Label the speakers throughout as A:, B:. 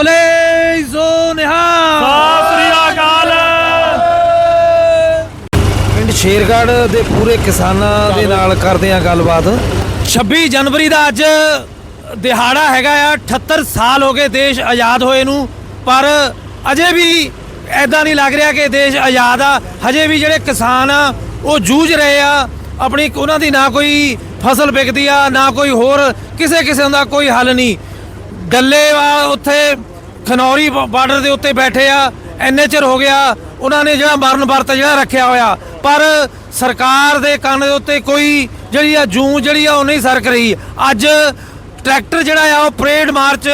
A: ਬੋਲੇ ਸੋ ਨਿਹਾਲ।
B: ਸਤਿ ਸ੍ਰੀ ਅਕਾਲ।
A: ਪਿੰਡ ਸ਼ੇਰਗੜ੍ਹ ਦੇ ਪੂਰੇ ਕਿਸਾਨਾਂ ਦੇ ਨਾਲ ਕਰਦੇ ਆ ਗੱਲਬਾਤ। 26 ਜਨਵਰੀ ਦਾ ਅੱਜ ਦਿਹਾੜਾ ਹੈਗਾ ਆ 78 ਸਾਲ ਹੋ ਗਏ ਦੇਸ਼ ਆਜ਼ਾਦ ਹੋਏ ਨੂੰ ਪਰ ਅਜੇ ਵੀ ਐਦਾਂ ਨਹੀਂ ਲੱਗ ਰਿਹਾ ਕਿ ਦੇਸ਼ ਆਜ਼ਾਦ ਆ। ਹਜੇ ਵੀ ਜਿਹੜੇ ਕਿਸਾਨ ਆ ਉਹ ਜੂਝ ਰਹੇ ਆ ਆਪਣੀ ਉਹਨਾਂ ਦੀ ਨਾ ਕੋਈ ਫਸਲ ਵਿਕਦੀ ਆ ਨਾ ਕੋਈ ਹੋਰ ਕਿਸੇ ਕਿਸਮ ਦਾ ਕੋਈ ਹੱਲ ਨਹੀਂ। ਡੱਲੇਵਾਲ ਉੱਥੇ ਖਨੌਰੀ ਬਾਰਡਰ ਦੇ ਉੱਤੇ ਬੈਠੇ ਆ, ਇੰਨੇ ਚਿਰ ਹੋ ਗਿਆ, ਉਹਨਾਂ ਨੇ ਜਿਹੜਾ ਮਰਨ ਵਰਤ ਜਿਹੜਾ ਰੱਖਿਆ ਹੋਇਆ। ਪਰ ਸਰਕਾਰ ਦੇ ਕੰਨ ਦੇ ਉੱਤੇ ਕੋਈ ਜਿਹੜੀ ਆ ਜੂੰ ਜਿਹੜੀ ਆ ਉਹ ਨਹੀਂ ਸਰਕ ਰਹੀ। ਅੱਜ ਟਰੈਕਟਰ ਜਿਹੜਾ ਆ, ਉਹ ਪਰੇਡ ਮਾਰਚ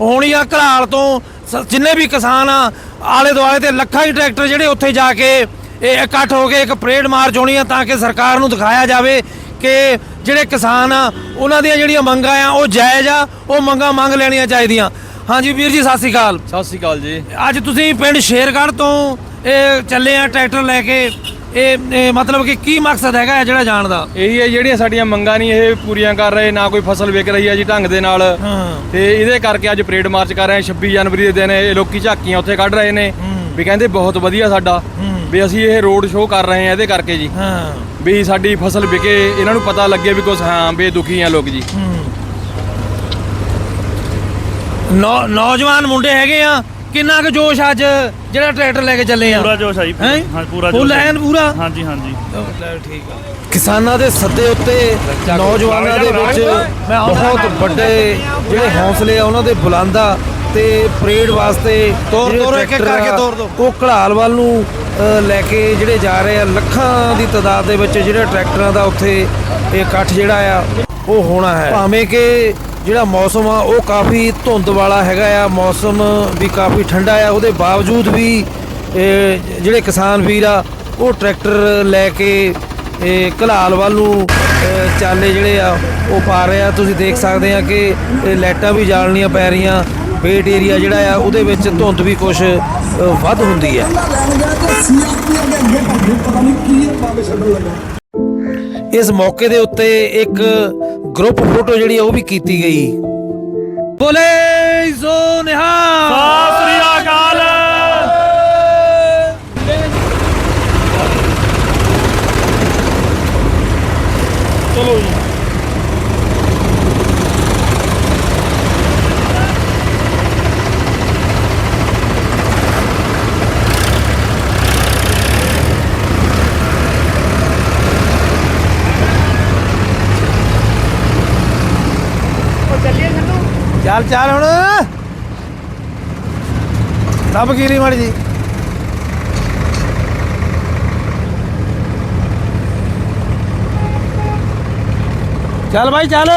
A: ਹੋਣੀ ਆ ਘਲਾਲ ਤੋਂ। ਸ- ਜਿੰਨੇ ਵੀ ਕਿਸਾਨ ਆ ਆਲੇ ਦੁਆਲੇ ਤੇ ਲੱਖਾਂ ਹੀ ਟਰੈਕਟਰ ਜਿਹੜੇ ਉੱਥੇ ਜਾ ਕੇ ਇਹ ਇਕੱਠ ਹੋ ਕੇ ਇੱਕ ਪਰੇਡ ਮਾਰਚ ਹੋਣੀ ਆ ਤਾਂ ਕਿ ਸਰਕਾਰ ਨੂੰ ਦਿਖਾਇਆ ਜਾਵੇ ਕਿ ਜਿਹੜੇ ਕਿਸਾਨ ਆ, ਉਹਨਾਂ ਦੀਆਂ ਜਿਹੜੀਆਂ ਮੰਗਾਂ ਆ, ਉਹ ਜਾਇਜ਼ ਆ, ਉਹ ਮੰਗਾਂ ਮੰਗ ਲੈਣੀਆਂ ਚਾਹੀਦੀਆਂ। ਹਾਂਜੀ ਵੀਰ ਜੀ ਸਤਿ ਸ਼੍ਰੀ ਅਕਾਲ।
B: ਸਤਿ ਸ੍ਰੀ ਅਕਾਲ ਜੀ।
A: ਅੱਜ ਤੁਸੀਂ ਪਿੰਡ ਸ਼ੇਰਗੜ੍ਹ ਤੋਂ ਇਹ ਚੱਲੇ ਆ ਟਰੈਕਟਰ ਲੈ ਕੇ। ਇਹ ਇਹ ਮਤਲਬ ਕਿ ਕੀ ਮਕਸਦ ਹੈਗਾ ਹੈ ਜਿਹੜਾ ਜਾਣ ਦਾ?
B: ਇਹੀ ਹੈ ਜਿਹੜੀਆਂ ਸਾਡੀਆਂ ਮੰਗਾਂ ਨਹੀਂ ਇਹ ਪੂਰੀਆਂ ਕਰ ਰਹੇ ਨਾ ਕੋਈ ਫਸਲ ਵਿਕ ਰਹੀ ਹੈ ਜੀ ਢੰਗ ਦੇ ਨਾਲ।
A: ਹਾਂ।
B: ਤੇ ਇਹਦੇ ਕਰਕੇ ਅੱਜ ਪਰੇਡ ਮਾਰਚ ਕਰ ਰਹੇ ਹਾਂ 26 ਜਨਵਰੀ ਦੇ ਦਿਨ ਇਹ ਲੋਕੀ ਝਾਕੀਆਂ ਉੱਥੇ ਕੱਢ ਰਹੇ ਨੇ। ਵੀ ਕਹਿੰਦੇ ਬਹੁਤ ਵਧੀਆ ਸਾਡਾ। ਵੀ ਅਸੀਂ ਇਹ ਰੋਡ ਸ਼ੋਅ ਕਰ ਰਹੇ ਹਾਂ ਇਹਦੇ ਕਰਕੇ ਜੀ।
A: ਹਾਂ।
B: ਵੀ ਸਾਡੀ ਫਸਲ ਵਿਕੇ ਇਹਨਾਂ ਨੂੰ ਪਤਾ ਲੱਗੇ ਵੀ ਕੁਛ ਹਾਂ ਵੀ ਦੁਖੀ ਆ ਲੋਕ ਜੀ।
A: ਨੌ- ਨੌਜਵਾਨ ਮੁੰਡੇ ਹੈਗੇ ਆ। ਕਿੰਨਾ ਕੁ ਜੋਸ਼ ਅੱਜ? ਜਿਹੜਾ ਟਰੈਕਟਰ ਲੈ ਕੇ ਚੱਲੇ ਆ।
C: ਪੂਰਾ ਜੋਸ਼ ਆ ਜੀ
A: ਹੈਂ?
C: ਹਾਂ ਪੂਰਾ
A: ਫੁੱਲ
C: ਜੋਸ਼ ਆ।
A: ਐਨ ਪੂਰਾ?
C: ਹਾਂਜੀ ਹਾਂਜੀ।
A: ਠੀਕ ਆ। ਕਿਸਾਨਾਂ ਦੇ ਸੱਦੇ ਉੱਤੇ ਨੌਜਵਾਨਾਂ ਦੇ ਵਿੱਚ ਬਹੁਤ ਵੱਡੇ ਜਿਹੜੇ ਹੌਸਲੇ ਆ ਉਹਨਾਂ ਦੇ ਬੁਲੰਦ ਤੇ ਪਰੇਡ ਵਾਸਤੇ ਤੋਰ- ਜਿਹੜੇ ਤੋਰ, ਇੱਕ-ਇੱਕ ਟਰੈਕਟਰ ਕਰਕੇ ਤੋਰ ਦਿਓ। ਉਹ ਘੜਾਲ ਵੱਲ ਨੂੰ ਅ, ਲੈ ਕੇ ਜਿਹੜੇ ਜਾ ਰਹੇ ਆ ਲੱਖਾਂ ਦੀ ਤਾਦਾਦ ਦੇ ਵਿੱਚ ਜਿਹੜੇ ਟਰੈਕਟਰਾਂ ਦਾ ਉੱਥੇ ਇਹ ਇਕੱਠ ਜਿਹੜਾ ਆ ਉਹ ਹੋਣਾ ਹੈ। ਭਾਵੇਂ ਕਿ ਜਿਹੜਾ ਮੌਸਮ ਆ, ਉਹ ਕਾਫੀ ਧੁੰਦ ਵਾਲਾ ਹੈਗਾ ਆ। ਮੌਸਮ ਵੀ ਕਾਫੀ ਠੰਡਾ ਆ। ਉਹਦੇ ਬਾਵਜੂਦ ਵੀ ਜਿਹੜੇ ਕਿਸਾਨ ਵੀਰ ਆ, ਉਹ ਟਰੈਕਟਰ ਲੈ ਕੇ, ਇਹ ਘਲਾਲ ਵੱਲ ਨੂੰ ਚਾਲੇ ਜਿਹੜੇ ਆ, ਉਹ ਪਾ ਰਹੇ ਆ। ਤੁਸੀਂ ਦੇਖ ਸਕਦੇ ਆ ਕਿ ਲਾਈਟਾਂ ਵੀ ਜਾਲਣੀਆਂ ਪੈ ਰਹੀਆਂ। ਵੇਟ ਏਰੀਆ ਜਿਹੜਾ ਆ, ਉਹਦੇ ਵਿੱਚ ਧੁੰਦ ਵੀ ਕੁਝ ਵੱਧ ਹੁੰਦੀ ਆ। ਇਸ ਮੌਕੇ ਦੇ ਉੱਤੇ ਇੱਕ ਗਰੁੱਪ ਫੋਟੋ ਜਿਹੜੀ ਉਹ ਵੀ ਕੀਤੀ ਗਈ। ਬੋਲੇ ਸੋ ਨਿਹਾਲ
C: ਸਤਿ ਸ੍ਰੀ ਅਕਾਲ ਚਲੋ ਜੀ
A: ਚੱਲ ਚੱਲ ਹੁਣ। ਰੱਬ ਕੀਰੀ ਮੜ ਜੀ? ਚੱਲ ਭਾਈ ਚੱਲ।